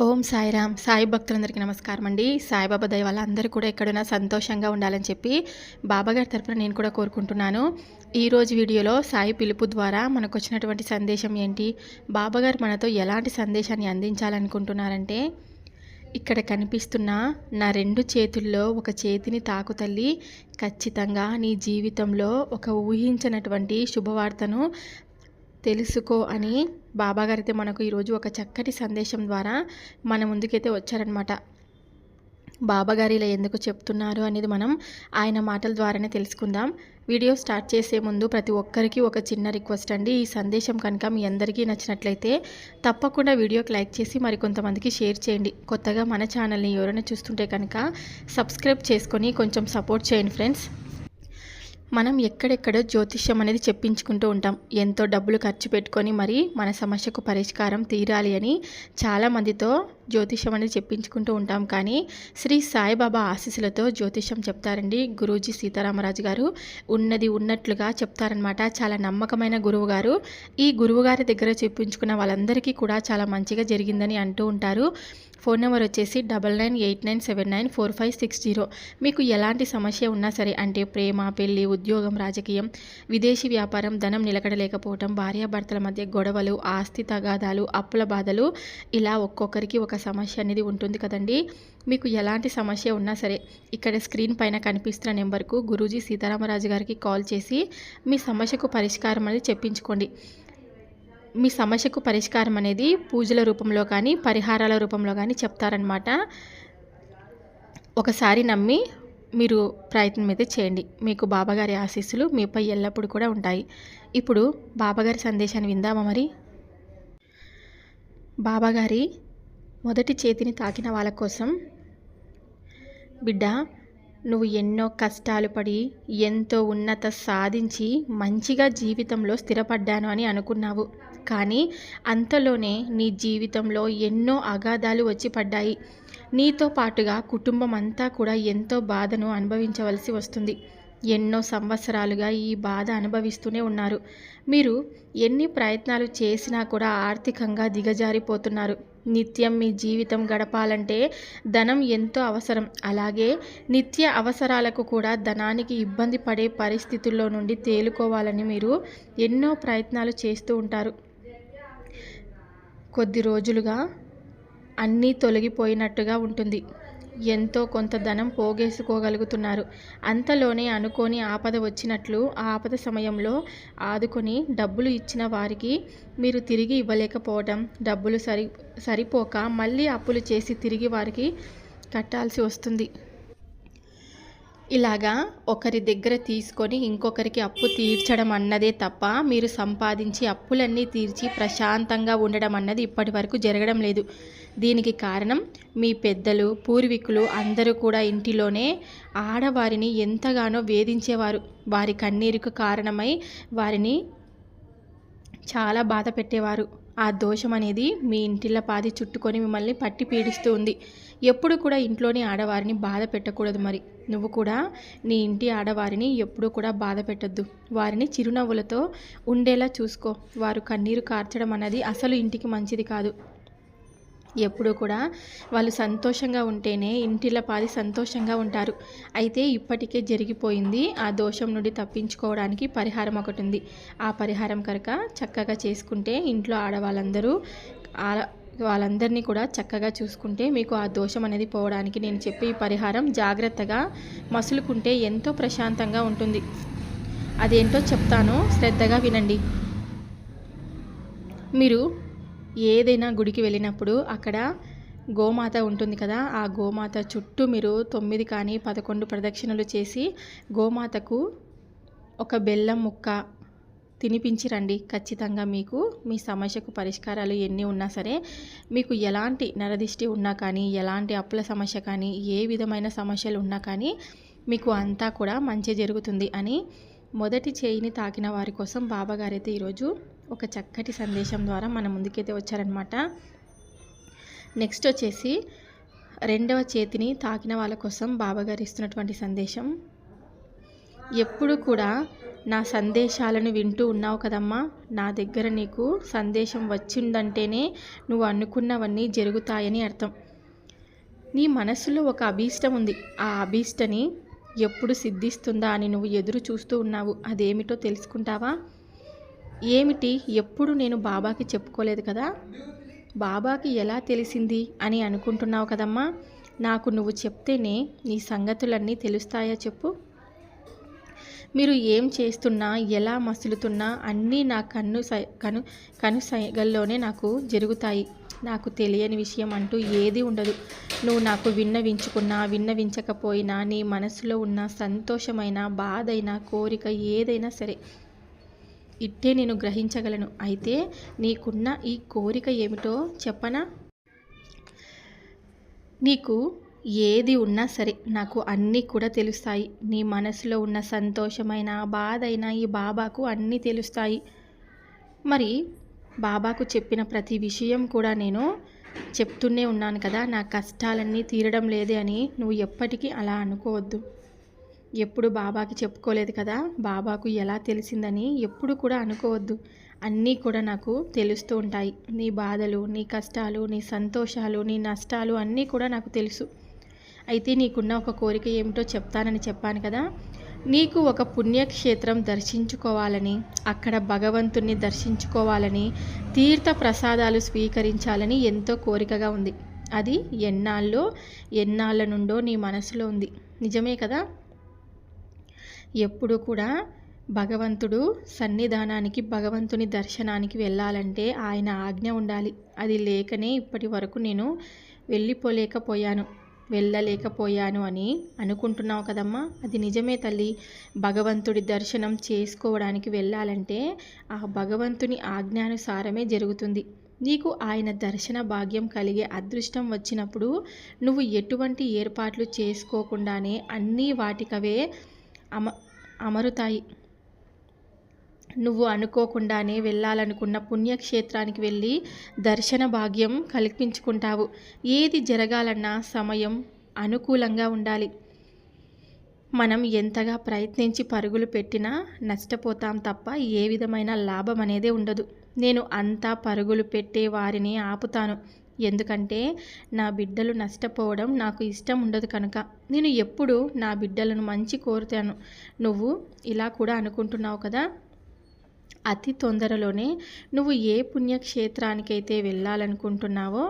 ఓం సాయిరామ్. సాయి భక్తులందరికీ నమస్కారం అండి. సాయిబాబా దయ వల్ల అందరూ కూడా ఎక్కడైనా సంతోషంగా ఉండాలని చెప్పి బాబాగారి తరపున నేను కూడా కోరుకుంటున్నాను. ఈరోజు వీడియోలో సాయి పిలుపు ద్వారా మనకు వచ్చినటువంటి సందేశం ఏంటి? బాబాగారు మనతో ఎలాంటి సందేశాన్ని అందించాలనుకుంటున్నారంటే ఇక్కడ కనిపిస్తున్న నా రెండు చేతుల్లో ఒక చేతిని తాకు తల్లి ఖచ్చితంగా నీ జీవితంలో ఒక ఊహించినటువంటి శుభవార్తను తెలుసుకో అని బాబాగారైతే మనకు ఈరోజు ఒక చక్కటి సందేశం ద్వారా మన ముందుకైతే వచ్చారనమాట బాబాగారు ఇలా ఎందుకు చెప్తున్నారు అనేది మనం ఆయన మాటల ద్వారానే తెలుసుకుందాం. వీడియో స్టార్ట్ చేసే ముందు ప్రతి ఒక్కరికి ఒక చిన్న రిక్వెస్ట్ అండి. ఈ సందేశం కనుక మీ అందరికీ నచ్చినట్లయితే తప్పకుండా వీడియోకి లైక్ చేసి మరి కొంతమందికి షేర్ చేయండి. కొత్తగా మన ఛానల్ని ఎవరైనా చూస్తుంటే కనుక సబ్స్క్రైబ్ చేసుకొని కొంచెం సపోర్ట్ చేయండి ఫ్రెండ్స్. మనం ఎక్కడెక్కడ జ్యోతిష్యం అనేది చెప్పించుకుంటూ ఉంటాం. ఎంతో డబ్బులు ఖర్చు పెట్టుకొని మరి మన సమస్యకు పరిష్కారం తీరాలి అని చాలామందితో జ్యోతిషం అనేది చెప్పించుకుంటూ ఉంటాం. కానీ శ్రీ సాయిబాబా ఆశీస్సులతో జ్యోతిష్యం చెప్తారండి. గురూజీ సీతారామరాజు గారు ఉన్నది ఉన్నట్లుగా చెప్తారనమాట చాలా నమ్మకమైన గురువు గారు. ఈ గురువు గారి దగ్గర చెప్పించుకున్న వాళ్ళందరికీ కూడా చాలా మంచిగా జరిగిందని అంటూ ఉంటారు. ఫోన్ నెంబర్ వచ్చేసి double nine eight nine seven nine four five six zero. మీకు ఎలాంటి సమస్య ఉన్నా సరే అంటే ప్రేమ పెళ్ళి ఉద్యోగం రాజకీయం విదేశీ వ్యాపారం ధనం నిలకడలేకపోవటం భార్యాభర్తల మధ్య గొడవలు ఆస్తి తగాదాలు అప్పుల బాధలు ఇలా ఒక్కొక్కరికి ఒక ఒక సమస్య అనేది ఉంటుంది కదండి. మీకు ఎలాంటి సమస్య ఉన్నా సరే ఇక్కడ స్క్రీన్ పైన కనిపిస్తున్న నెంబర్కు గురూజీ సీతారామరాజు గారికి కాల్ చేసి మీ సమస్యకు పరిష్కారం అనేది చెప్పించుకోండి. మీ సమస్యకు పరిష్కారం అనేది పూజల రూపంలో కానీ పరిహారాల రూపంలో కానీ చెప్తారనమాట ఒకసారి నమ్మి మీరు ప్రయత్నం అయితే చేయండి. మీకు బాబాగారి ఆశీస్సులు మీపై ఎల్లప్పుడూ కూడా ఉంటాయి. ఇప్పుడు బాబాగారి సందేశాన్ని విందామా మరి? బాబాగారి మొదటి చేతిని తాకిన వాళ్ళ కోసం బిడ్డ నువ్వు ఎన్నో కష్టాలు పడి ఎంతో ఉన్నత సాధించి మంచిగా జీవితంలో స్థిరపడ్డాను అని అనుకున్నావు. కానీ అంతలోనే నీ జీవితంలో ఎన్నో అగాధాలు వచ్చి పడ్డాయి. నీతో పాటుగా కుటుంబం అంతా కూడా ఎంతో బాధను అనుభవించవలసి వస్తుంది. ఎన్నో సంవత్సరాలుగా ఈ బాధ అనుభవిస్తూనే ఉన్నారు. మీరు ఎన్ని ప్రయత్నాలు చేసినా కూడా ఆర్థికంగా దిగజారిపోతున్నారు. నిత్యం మీ జీవితం గడపాలంటే ధనం ఎంతో అవసరం. అలాగే నిత్య అవసరాలకు కూడా ధనానికి ఇబ్బంది పడే పరిస్థితుల్లో నుండి తేలుకోవాలని మీరు ఎన్నో ప్రయత్నాలు చేస్తూ ఉంటారు. కొద్ది రోజులుగా అన్నీ తొలగిపోయినట్టుగా ఉంటుంది. ఎంతో కొంత ధనం పోగేసుకోగలుగుతున్నారు. అంతలోనే అనుకోని ఆపద వచ్చినట్లు ఆ ఆపద సమయంలో ఆదుకొని డబ్బులు ఇచ్చిన వారికి మీరు తిరిగి ఇవ్వలేకపోవడం డబ్బులు సరి సరిపోక మళ్ళీ అప్పులు చేసి తిరిగి వారికి కట్టాల్సి వస్తుంది. ఇలాగా ఒకరి దగ్గర తీసుకొని ఇంకొకరికి అప్పు తీర్చడం అన్నదే తప్ప మీరు సంపాదించి అప్పులన్నీ తీర్చి ప్రశాంతంగా ఉండడం అన్నది ఇప్పటి వరకు జరగడం లేదు. దీనికి కారణం మీ పెద్దలు పూర్వీకులు అందరూ కూడా ఇంటిలోనే ఆడవారిని ఎంతగానో వేధించేవారు. వారి కన్నీరుకు కారణమై వారిని చాలా బాధ పెట్టేవారు. ఆ దోషం అనేది మీ ఇంటిలో పాది చుట్టుకొని మిమ్మల్ని పట్టి పీడిస్తూ ఉంది. ఎప్పుడు కూడా ఇంట్లోని ఆడవారిని బాధ పెట్టకూడదు మరి. నువ్వు కూడా నీ ఇంటి ఆడవారిని ఎప్పుడూ కూడా బాధ పెట్టద్దు. వారిని చిరునవ్వులతో ఉండేలా చూసుకో. వారు కన్నీరు కార్చడం అనేది అసలు ఇంటికి మంచిది కాదు. ఎప్పుడూ కూడా వాళ్ళు సంతోషంగా ఉంటేనే ఇంటిల పాది సంతోషంగా ఉంటారు. అయితే ఇప్పటికే జరిగిపోయింది ఆ దోషం నుండి తప్పించుకోవడానికి పరిహారం ఒకటి ఉంది ఆ పరిహారం కనుక చక్కగా చేసుకుంటే ఇంట్లో ఆడవాళ్ళందరూ వాళ్ళందరినీ కూడా చక్కగా చూసుకుంటే మీకు ఆ దోషం అనేది పోవడానికి నేను చెప్పే ఈ పరిహారం జాగ్రత్తగా మసులుకుంటే ఎంతో ప్రశాంతంగా ఉంటుంది. అదేంటో చెప్తాను శ్రద్ధగా వినండి. మీరు ఏదైనా గుడికి వెళ్ళినప్పుడు అక్కడ గోమాత ఉంటుంది కదా ఆ గోమాత చుట్టూ మీరు తొమ్మిది కానీ పదకొండు ప్రదక్షిణలు చేసి గోమాతకు ఒక బెల్లం ముక్క తినిపించి రండి. ఖచ్చితంగా మీకు మీ సమస్యకు పరిష్కారాలు ఎన్ని ఉన్నా సరే మీకు ఎలాంటి నరదిష్టి ఉన్నా కానీ ఎలాంటి అప్పుల సమస్య కానీ ఏ విధమైన సమస్యలు ఉన్నా కానీ మీకు అంతా కూడా మంచి జరుగుతుంది అని మొదటి చేయిని తాకిన వారి కోసం బాబాగారైతే ఈరోజు ఒక చక్కటి సందేశం ద్వారా మన ముందుకైతే వచ్చారనమాట నెక్స్ట్ వచ్చేసి రెండవ చేతిని తాకిన వాళ్ళ కోసం బాబాగారు ఇస్తున్నటువంటి సందేశం. ఎప్పుడు కూడా నా సందేశాలను వింటూ ఉన్నావు కదమ్మా. నా దగ్గర నీకు సందేశం వచ్చిందంటేనే నువ్వు అనుకున్నవన్నీ జరుగుతాయని అర్థం. నీ మనసులో ఒక అభీష్టం ఉంది. ఆ అభీష్టని ఎప్పుడు సిద్ధిస్తుందా అని నువ్వు ఎదురు చూస్తూ ఉన్నావు. అదేమిటో తెలుసుకుంటావా? ఏమిటి? ఎప్పుడు నేను బాబాకి చెప్పుకోలేదు కదా? బాబాకి ఎలా తెలిసింది అని అనుకుంటున్నావు కదమ్మా? నాకు నువ్వు చెప్తేనే నీ సంగతులన్నీ తెలుస్తాయా చెప్పు? మీరు ఏం చేస్తున్నా ఎలా మసులుతున్నా అన్నీ నా కన్ను కను కను సైగల్లోనే నాకు జరుగుతాయి. నాకు తెలియని విషయం అంటూ ఏది ఉండదు. నువ్వు నాకు విన్నవించుకున్నా విన్నవించకపోయినా నీ మనసులో ఉన్న సంతోషమైన బాధైనా కోరిక ఏదైనా సరే ఇట్టే నేను గ్రహించగలను. అయితే నీకున్న ఈ కోరిక ఏమిటో చెప్పనా? నీకు ఏది ఉన్నా సరే నాకు అన్నీ కూడా తెలుస్తాయి. నీ మనసులో ఉన్న సంతోషమైన బాధ అయినా ఈ బాబాకు అన్నీ తెలుస్తాయి. మరి బాబాకు చెప్పిన ప్రతి విషయం కూడా నేను చెప్తూనే ఉన్నాను కదా నా కష్టాలన్నీ తీరడం లేదే అని నువ్వు ఎప్పటికీ అలా అనుకోవద్దు. ఎప్పుడు బాబాకి చెప్పుకోలేదు కదా? బాబాకు ఎలా తెలిసిందని ఎప్పుడు కూడా అనుకోవద్దు. అన్నీ కూడా నాకు తెలుస్తూ ఉంటాయి. నీ బాధలు నీ కష్టాలు నీ సంతోషాలు నీ నష్టాలు అన్నీ కూడా నాకు తెలుసు. అయితే నీకున్న ఒక కోరిక ఏమిటో చెప్తానని చెప్పాను కదా? నీకు ఒక పుణ్యక్షేత్రం దర్శించుకోవాలని అక్కడ భగవంతుణ్ణి దర్శించుకోవాలని తీర్థ ప్రసాదాలు స్వీకరించాలని ఎంతో కోరికగా ఉంది. అది ఎన్నాళ్ళో ఎన్నాళ్ళ నుండో నీ మనసులో ఉంది. నిజమే కదా? ఎప్పుడు కూడా భగవంతుడు సన్నిధానానికి భగవంతుని దర్శనానికి వెళ్ళాలంటే ఆయన ఆజ్ఞ ఉండాలి. అది లేకనే ఇప్పటి వరకు నేను వెళ్ళిపోలేకపోయాను. వెళ్ళలేకపోయాను అని అనుకుంటున్నావు కదమ్మా? అది నిజమే తల్లి. భగవంతుడి దర్శనం చేసుకోవడానికి వెళ్ళాలంటే ఆ భగవంతుని ఆజ్ఞానుసారమే జరుగుతుంది. నీకు ఆయన దర్శన భాగ్యం కలిగే అదృష్టం వచ్చినప్పుడు నువ్వు ఎటువంటి ఏర్పాట్లు చేసుకోకుండానే అన్నీ వాటికవే అమ అమరుతాయి. నువ్వు అనుకోకుండానే వెళ్ళాలనుకున్న పుణ్యక్షేత్రానికి వెళ్ళి దర్శన భాగ్యం కల్పించుకుంటావు. ఏది జరగాలన్నా సమయం అనుకూలంగా ఉండాలి. మనం ఎంతగా ప్రయత్నించి పరుగులు పెట్టినా నష్టపోతాం తప్ప ఏ విధమైన లాభం అనేది ఉండదు. నేను అంతా పరుగులు పెట్టే వారిని ఆపుతాను. ఎందుకంటే నా బిడ్డలు నష్టపోవడం నాకు ఇష్టం ఉండదు కనుక. నేను ఎప్పుడు నా బిడ్డలను మంచి కోరుతాను. నువ్వు ఇలా కూడా అనుకుంటున్నావు కదా? అతి తొందరలోనే నువ్వు ఏ పుణ్యక్షేత్రానికైతే వెళ్ళాలనుకుంటున్నావో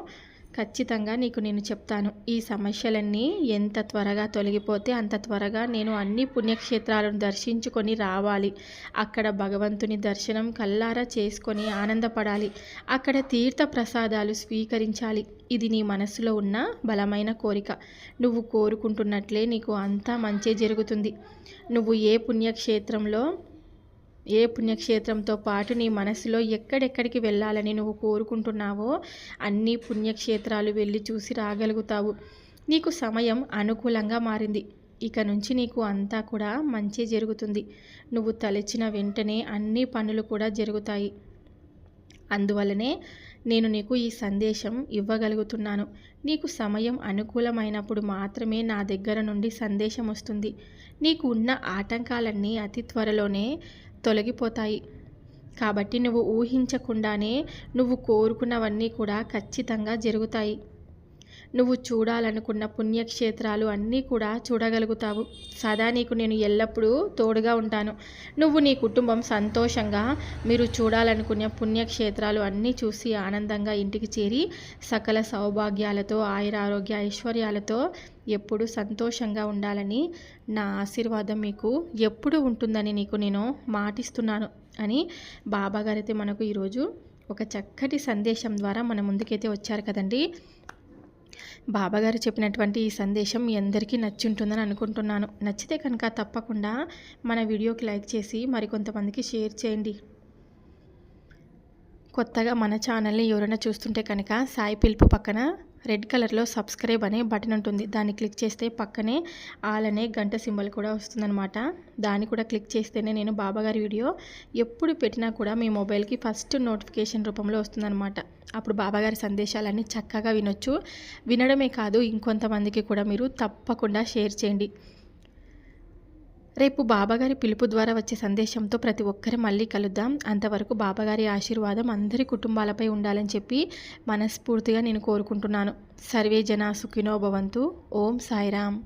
ఖచ్చితంగా నీకు నేను చెప్తాను. ఈ సమస్యలన్నీ ఎంత త్వరగా తొలగిపోతే అంత త్వరగా నేను అన్ని పుణ్యక్షేత్రాలను దర్శించుకొని రావాలి. అక్కడ భగవంతుని దర్శనం కల్లారా చేసుకొని ఆనందపడాలి. అక్కడ తీర్థ ప్రసాదాలు స్వీకరించాలి. ఇది నీ మనసులో ఉన్న బలమైన కోరిక. నువ్వు కోరుకుంటున్నట్లే నీకు అంతా మంచి జరుగుతుంది. నువ్వు ఏ పుణ్యక్షేత్రంలో ఏ పుణ్యక్షేత్రంతో పాటు నీ మనసులో ఎక్కడెక్కడికి వెళ్ళాలని నువ్వు కోరుకుంటున్నావో అన్ని పుణ్యక్షేత్రాలు వెళ్ళి చూసి రాగలుగుతావు. నీకు సమయం అనుకూలంగా మారింది. ఇక నుంచి నీకు అంతా కూడా మంచి జరుగుతుంది. నువ్వు తలచిన వెంటనే అన్ని పనులు కూడా జరుగుతాయి. అందువలనే నేను నీకు ఈ సందేశం ఇవ్వగలుగుతున్నాను. నీకు సమయం అనుకూలమైనప్పుడు మాత్రమే నా దగ్గర నుండి సందేశం వస్తుంది. నీకు ఉన్న ఆటంకాలన్నీ అతి త్వరలోనే తొలగిపోతాయి. కాబట్టి నువ్వు ఊహించకుండానే నువ్వు కోరుకున్నవన్నీ కూడా ఖచ్చితంగా జరుగుతాయి. నువ్వు చూడాలనుకున్న పుణ్యక్షేత్రాలు అన్నీ కూడా చూడగలుగుతావు. సదా నీకు నేను ఎల్లప్పుడూ తోడుగా ఉంటాను. నువ్వు నీ కుటుంబం సంతోషంగా మీరు చూడాలనుకున్న పుణ్యక్షేత్రాలు అన్నీ చూసి ఆనందంగా ఇంటికి చేరి సకల సౌభాగ్యాలతో ఆయురారోగ్య ఐశ్వర్యాలతో ఎప్పుడు సంతోషంగా ఉండాలని నా ఆశీర్వాదం మీకు ఎప్పుడు ఉంటుందని నీకు నేను మాటిస్తున్నాను అని బాబాగారైతే మనకు ఈరోజు ఒక చక్కటి సందేశం ద్వారా మన ముందుకైతే వచ్చారు కదండి. బాబాగారు చెప్పినటువంటి ఈ సందేశం మీ అందరికీ నచ్చుంటుందని అనుకుంటున్నాను. నచ్చితే కనుక తప్పకుండా మన వీడియోకి లైక్ చేసి మరికొంతమందికి షేర్ చేయండి. కొత్తగా మన ఛానల్ని ఎవరైనా చూస్తుంటే కనుక సాయి పిలుపు పక్కన రెడ్ కలర్లో సబ్స్క్రైబ్ అనే బటన్ ఉంటుంది. దాన్ని క్లిక్ చేస్తే పక్కనే ఆల్ అనే గంట సింబల్ కూడా వస్తుందన్నమాట. దాన్ని కూడా క్లిక్ చేస్తేనే నేను బాబాగారి వీడియో ఎప్పుడు పెట్టినా కూడా మీ మొబైల్కి ఫస్ట్ నోటిఫికేషన్ రూపంలో వస్తుందన్నమాట. అప్పుడు బాబాగారి సందేశాలన్నీ చక్కగా వినొచ్చు. వినడమే కాదు ఇంకొంతమందికి కూడా మీరు తప్పకుండా షేర్ చేయండి. రేపు బాబాగారి పిలుపు ద్వారా వచ్చే సందేశంతో ప్రతి ఒక్కరు మళ్ళీ కలుద్దాం. అంతవరకు బాబాగారి ఆశీర్వాదం అందరి కుటుంబాలపై ఉండాలని చెప్పి మనస్ఫూర్తిగా నేను కోరుకుంటున్నాను. సర్వే జన సుఖినో భవంతు. ఓం సాయిరామ్.